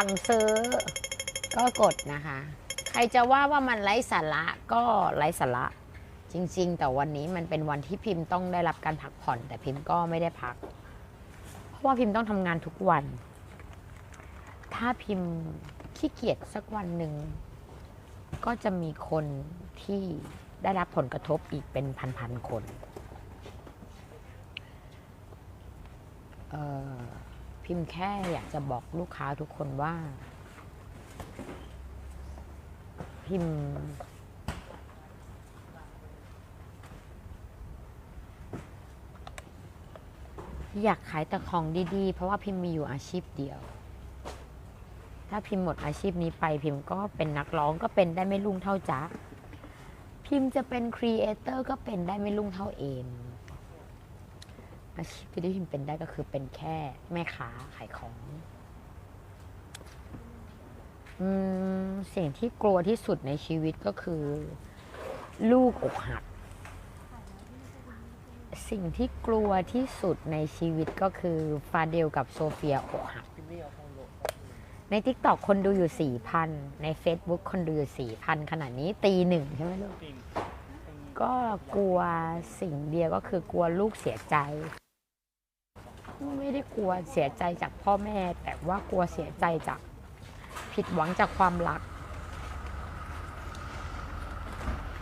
สั่งซื้อก็กดนะคะ ใครจะว่าว่ามันไร้สาระก็ไร้สาระจริง ๆ แต่วันนี้มันเป็นวันที่พิมพ์ต้องได้รับการพักผ่อน แต่พิมพ์ก็ไม่ได้พัก เพราะว่าพิมพ์ต้องทำงานทุกวัน ถ้าพิมพ์ขี้เกียจสักวันหนึ่งก็จะมีคนที่ได้รับผลกระทบอีกเป็นพันๆคนเอ่อ พิมพ์แค่อยากจะบอกลูกค้าทุกคนว่า พิมพ์ อยากขายแต่ของดีๆ เพราะว่าพิมพ์มีอยู่อาชีพเดียว ถ้าพิมพ์หมดอาชีพนี้ไป พิมพ์ก็เป็นนักร้องก็เป็นได้ไม่รุ่งเท่าจ๊ะพิมพ์จะเป็นครีเอเตอร์ก็เป็นได้ไม่รุ่งเท่าเอม อาชีพที่พิมเป็นได้ก็คือเป็นแค่แม่ค้าขายของอืมสิ่งที่กลัวที่สุดในชีวิตก็คือ ลูกอกหัก สิ่งที่กลัวที่สุดในชีวิตก็คือฟาเดลกับโซเฟียอกหัก ใน t ิ k t o k คนดูอยู่4,000ใน Facebook คนดูอยู่4,000ขนาดนี้ตีหนึ่งใช่ไหมลูก ก็กลัวสิ่งเดียวก็คือกลัวลูกเสียใจ ไม่ได้กลัวเสียใจจากพ่อแม่ แต่ว่ากลัวเสียใจจากผิดหวังจากความรัก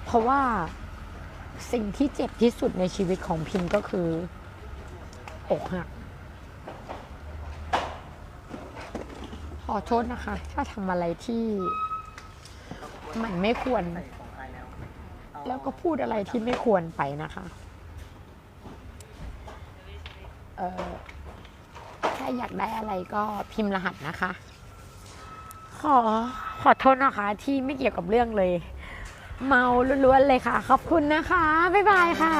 เพราะว่าสิ่งที่เจ็บที่สุดในชีวิตของพิมก็คือ อกหัก ขอโทษนะคะ ถ้าทำอะไรที่มันไม่ควร แล้วก็พูดอะไรที่ไม่ควรไปนะคะเออถ้าอยากได้อะไรก็พิมพ์รหัสนะคะ ขอขอโทษนะคะ ที่ไม่เกี่ยวกับเรื่องเลย เมาล้วนๆเลยค่ะ ขอบคุณนะคะ บ๊ายบายค่ะ